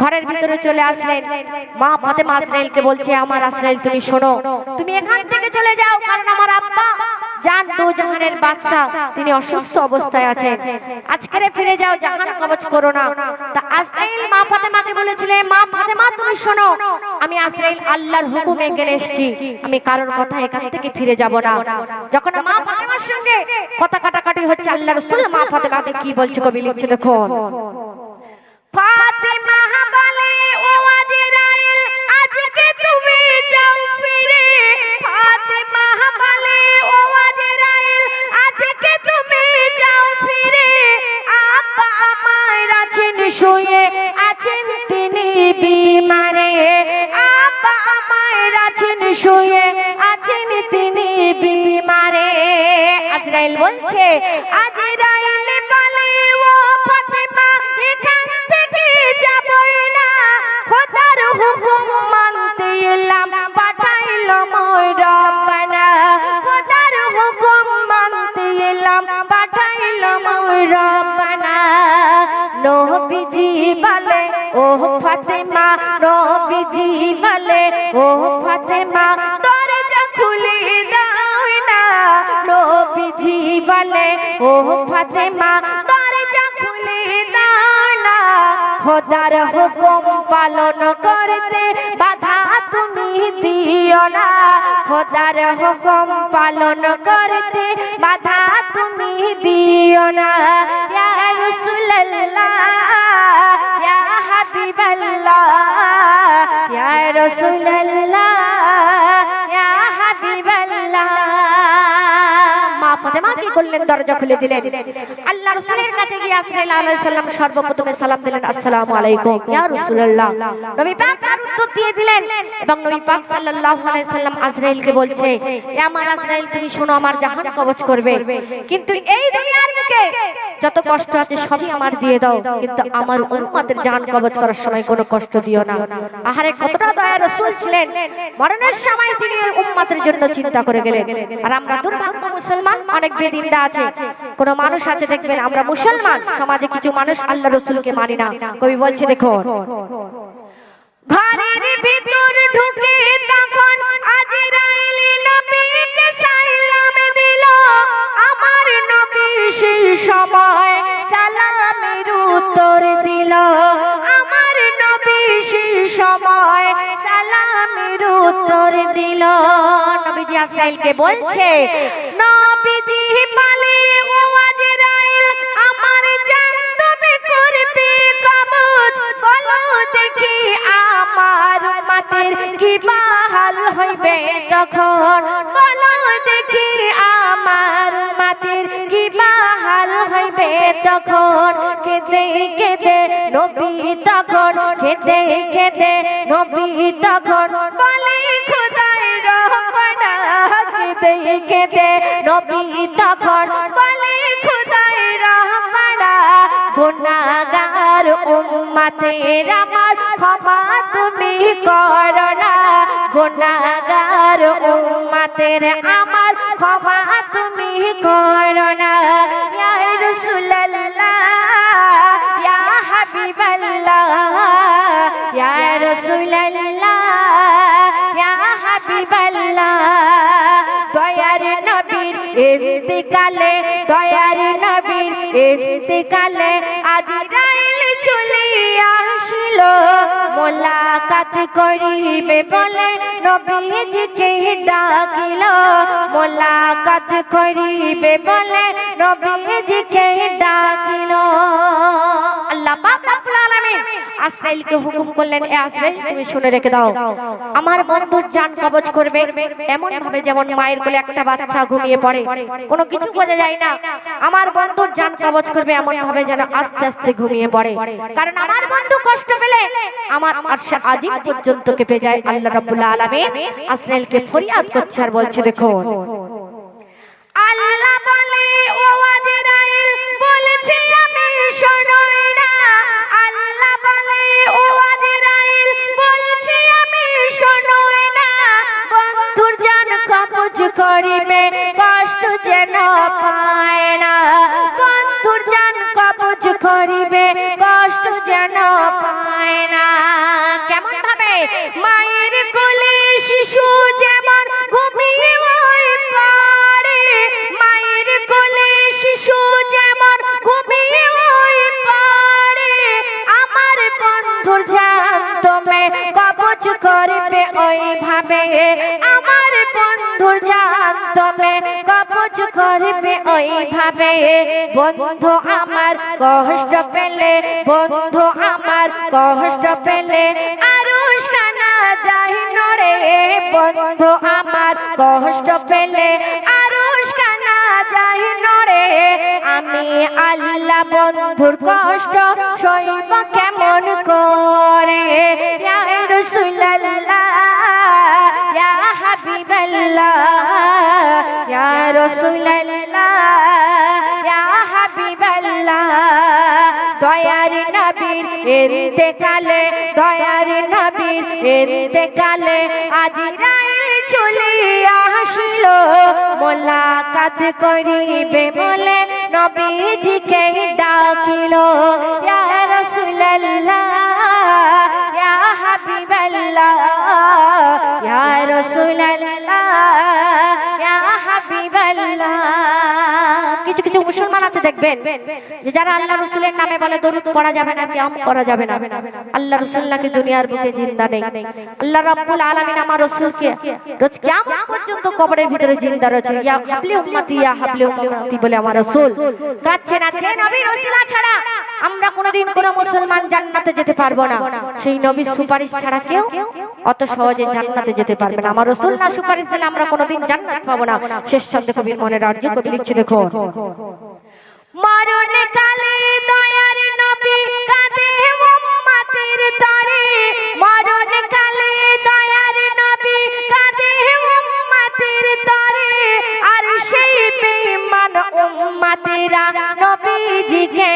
ঘরের ভিতরে চলে আসলেন। মা ফাতেমা আজরাইলকে বলছে, আমার আজরাইল, তুমি শোনো। তুমি এখান থেকে চলে যাও, কারণ আমার আব্বা জান দু জাহানের বাদশা তিনি অসুস্থ অবস্থায় আছেন। আজকের ফিরে যাও, জাহান কবচ করো না। তা আজরাইল মা ফাতেমাকে বলেছিলেন মা ফাতেমা, তুমি শোনো। আমি আজরাইল আল্লাহর হুকুমে গেলে এসেছি। আমি কারোর কথা এখান থেকে ফিরে যাব না। যখন মা ফাতেমার সঙ্গে কথা কাটাকাটি হচ্ছে, আল্লাহ রাসূল মা ফাতেমাকে কি বলছে কবি, লিখছে দেখো শুয়ে আছেন তিনি বিমারে। আজরাইল বলছে, আজরাইল বলে, ও ফাতেমা, এখান থেকে যাবই না। খোদার হুকুম মানতে এলাম। ফাতেমা নবীজি বলে, ও ফাতেমা, দরজা খুলে দাও না। নবীজি বলে, ও ফাতেমা, দরজা খুলে দাও না। খোদার হুকুম পালন করতে বাধা তুমি দিও না। খোদার হুকুম পালন করতে বাধা তুমি দিও না। দরজা খুলে দিলেন। আল্লাহ রাসূলের কাছে গিয়ে আজরাইল আলাইহিস সালাম, সর্বপ্রথমে সালাম দিলেন, আসসালামু আলাইকুম, ইয়া রাসূলুল্লাহ। নবী পাক তার উত্তর দিয়ে দিলেন এবং নবী পাক সাল্লাল্লাহু বলছে, এ আমার তুমি শোনো, আমার জাহান কবজ করবে। কিন্তু এই দুনিয়ার বুকে যত কষ্ট আছে, সবই আমার দিয়ে দাও। কিন্তু আমার উম্মতের কবজ করার সময় কোনো কষ্ট দিও না। আহারে, কতটা দয়া রাসূল ছিলেন। মরণের সময় তিনি উম্মতের জন্য চিন্তা করে গেলেন। আর আমরা দুর্ভাগ্য মুসলমান, অনেক বেদিনরা আছে। কোন মানুষ আছে, দেখবেন আমরা মুসলমান। সমাজে কিছু মানুষ আল্লাহ রসুলকে মানি না। কবি বলছে দেখো ঘরের ভিতর ঢুকে তখন আজরাইল নবীকে সালাম দিল। আমার নবী সেই সময় সালামের উত্তর দিল। আমার নবী সেই সময় সালামের উত্তর দিল। নবীজি আজরাইলকে বলছে নবীজি বাহাল হইবে তখন। বলো দেখি আমার মাতির কি হইবে তখন। কেঁদে কেঁদে নবী তখন, কেঁদে কেঁদে নবী তখন। বলে, খোদাই রহমানা কেঁদে কেঁদে নবী উম্মতের আমার ক্ষমা তুমি করো না। গুনাহগার উম্মতের আমার ক্ষমা তুমি করো না। ইয়া রাসূলুল্লাহ, ইয়া হাবিবাল্লাহ, ইয়া রাসূলুল্লাহ, ইয়া হাবিবাল্লাহ। দয়ার নবীর ইন্তিকালে, দয়ার নবীর ইন্তিকালে আজরাইল মোলাকাত করিবে বলে নবীজিকে ডাকিল। মোলাকাত করিবে বলে নবীজিকে ডাকিল। আল্লাহ পাক রব্বুল আলামিন আজরাইলকে হুকুম করলেন, এ আজরাইল, তুমি শুনে রেখে দাও। আমার জান কবজ করবে। এমন ভাবে যেমন মায়ের কোলে একটা বাচ্চা ঘুমিয়ে পড়ে, কোনো কিছু বোঝা যায় না। আমার বন্ধুর জান কবজ করবে এমন ভাবে যেন আস্তে আস্তে ঘুমিয়ে পড়ে। কারণ আমার বন্ধু কষ্ট পেলে আমার আরশে আজিম পর্যন্ত কেঁপে যায়। আল্লাহ রাব্বুল আলামিন আজরাইলকে ফরিয়াদ করছে আর বলছে দেখো আল্লাহ বন্ধু আমার কষ্ট পেলে, বন্ধু আমার কষ্ট পেলে আরুষ বন্ধু আমার কষ্ট পেলে আরুষ আমি আল্লাহ বন্ধুর কষ্ট সইব কেমন করে? রাসূলুল্লাহ, ইয়া হাবিবাল্লাহ রাসূলুল্লাহ। ইয়া হাবিবাল্লাহ দয়ার নবীর ইন্তেকালে, দয়ার নবীর ইন্তেকালে আজিরাইল চলে আসিল। মোলাকাত করিবে বলে নবীজিকে ডাকিল। ইয়া রাসূলুল্লাহ, ইয়া হাবিবাল্লাহ, ইয়া রাসূলুল্লাহ। মুসলমান আছে, দেখবেন যে যারা আল্লাহ রসুলের নামে বলে, দরুদ পড়া যাবে না ব্যায়াম করা যাবে না। আল্লাহ রসুল নাকি দুনিয়ার বুকে জিন্দা নেই। আল্লাহ রাব্বুল আলামিন আমার রসুলকে রোজ কিয়ামত পর্যন্ত কবরের ভিতরে জিন্দা রয়েছে। ইয়া হাবলি উম্মতি, ইয়া হাবলি উম্মতি বলে আমার রসুল কাছে না যে নবী রসুলা ছাড়া আমরা কোনোদিন কোনো মুসলমান জান্নাতে যেতে পারব না। সেই নবীর সুপারিশ ছাড়া কেউ অত সহজে জান্নাতে যেতে পারবে না। আমার রসুল না সুপারিশ দিলে আমরা কোনোদিন জান্নাত পাবো না। শেষ শব্দে কবির মনে রাজ্য কবি লিখছে দেখো মরণ কালে দয়ার নবী কাঁদে উম্মতের তরে। মরণ কালে দয়ার নবী কাঁদে উম্মতের তরে। আর সেই বেঈমান উম্মতেরা নবীজিকে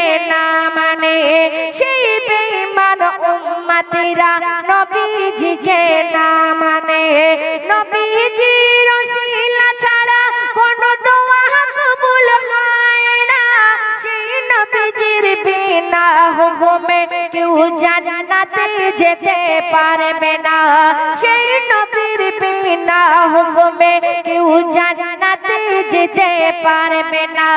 উম্মতেরা নবীজিকে না মানে? নবীজি রসিলা ছাড়া কোনো দোয়া কবুল হয় না। সেই নবীজির বিনা হুকুমে কেউ জান্নাতে যেতে পারবে না। সেই নবীর বিনা হুকুমে কেউ জান্নাতে যেতে পারবে না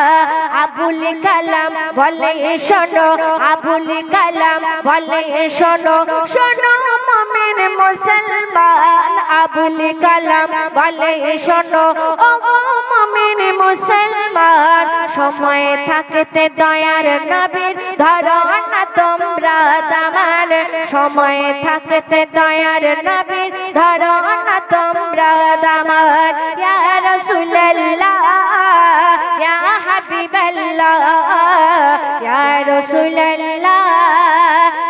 আবুল কালাম বলে শোনো আবুল কালাম বলে শোনো শোনো মুমিন মুসলমান আবুল কালাম বলে শোনো ও গো মুমিন মুসলমান সময় থাকতে দয়ার নবীর ধরো না তোমরা দামান সময় থাকতে দয়ার নবীর ধরো না তোমরা দামান ইয়া রাসূলুল্লাহ, ইয়া হাবিবাল্লাহ, ইয়া রাসূলুল্লাহ,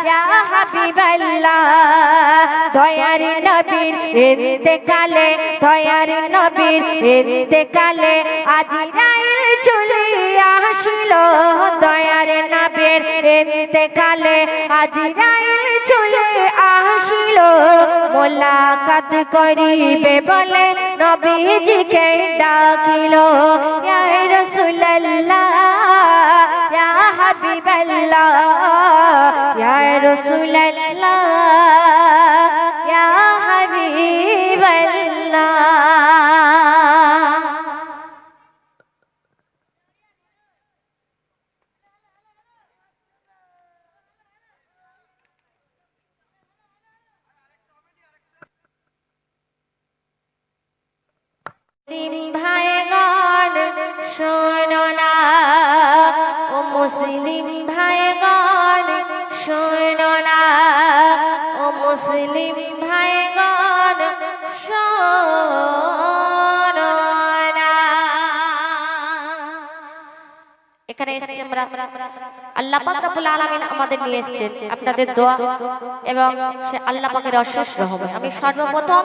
ইয়া হাবিবাল্লাহ। দয়ার নবীর ইন্তেকালে, দয়ার নবীর ইন্তেকালে আজিরাইল চলে আসিল। দয়ার নবীর ইন্তেকালে আজিরাইল চলে মোলাকাত করিবে বলে নবীজিকে ডাকিল। ইয়া রাসূলুল্লাহ ইয়া হাবিবাল্লাহ ইয়া রাসূলুল্লাহ। ভাইগণ শোনো না। ও মুসলিম ভাইগণ শোনো না। ও মুসলিম ভাইগণ শোনো না। এখানে এসেছি আমরা। আল্লাহ পাক রব্বুল আলামিন আমাদের নিয়ে এসেছেন। আপনাদের দোয়া এবং সে আল্লাহ পাকের অশেষ রহমত। আমি সর্বপ্রথম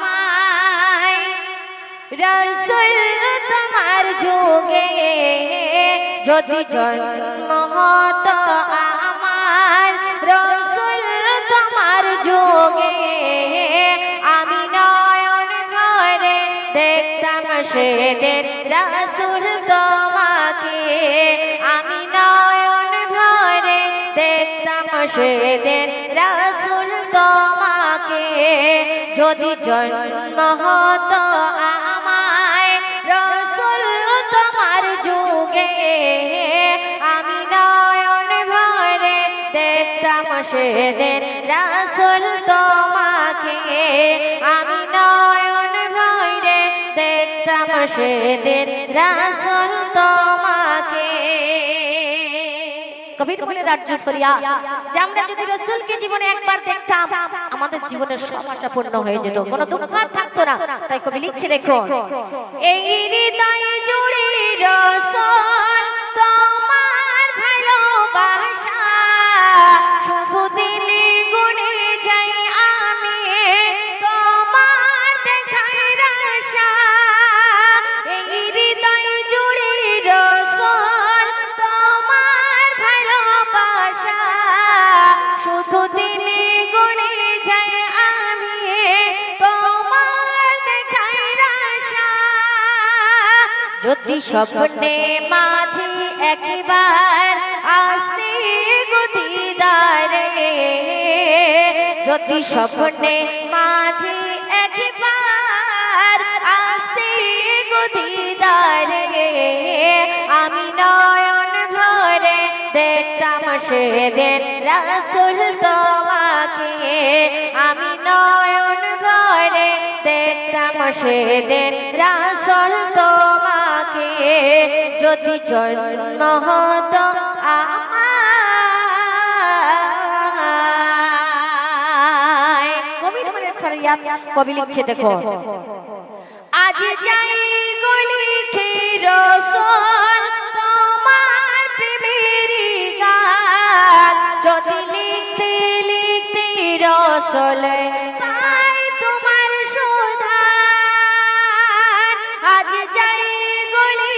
রসুল তোমার যোগে যদি জন্ম হত আমার, রসুল তোমার যোগে আমি নয়ন ঘরে দেখতাম সেদের রসুল তোমাকে। আমি নয়ন ঘরে দেখতাম সেদের রসুল তোমাকে। যদি জন্ম হত রাসুল তোমাকে আমি নয়ন দেখতাম রাসুল তোমাকে। একবার আমাদের জীবনের পূর্ণ হয়ে যেত, কোনো দুঃখ থাকতো না। তাই কবি লিখছে দেখো এই হৃদয় জুড়ে রসুল যাই আমি। তোমার এই হৃদয় জুড়ে রসুল তোমার ভালোবাসা। যাই আমি তোমার যদি স্বপ্নে মাঝে একবার আসতে যদি স্বপ্নে মাঝে একবার আসতে গতিদারে আমি নয়ন ভরে দেখতাম সেদিন রাসুল তোমাকে। আমি নয়ন ভরে দেখতাম সেদিন রাসুল তোমাকে। যদি জন্ম হতো আমায় কবি লিখছে দেখো। আজ যাই গলি রসল, তোমার প্রেমের গান। যদি লিখতে লিখতে রসল পাই তোমার সুধার আজ যাই গলি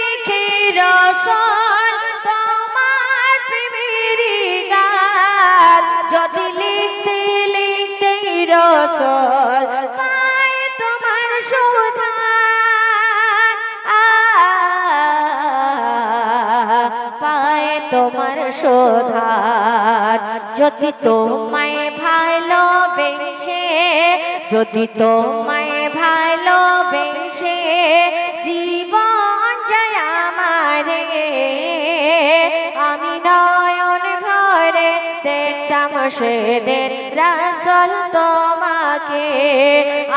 শোধার যদি তোমায় ভালোবেসে, যদি তোমায় ভালোবেসে জীবন যায় আমারে, আমি নয়ন ভরে দেখতাম সেদের রাসল তোমাকে।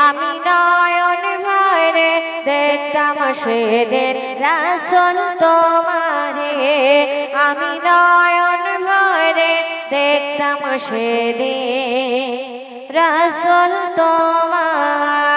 আমি নয়ন ভরে দেখতাম সেদের রাসল তোমারে। আমি নয়ন ভরে দেখতাম সেদিন রাসল তোমার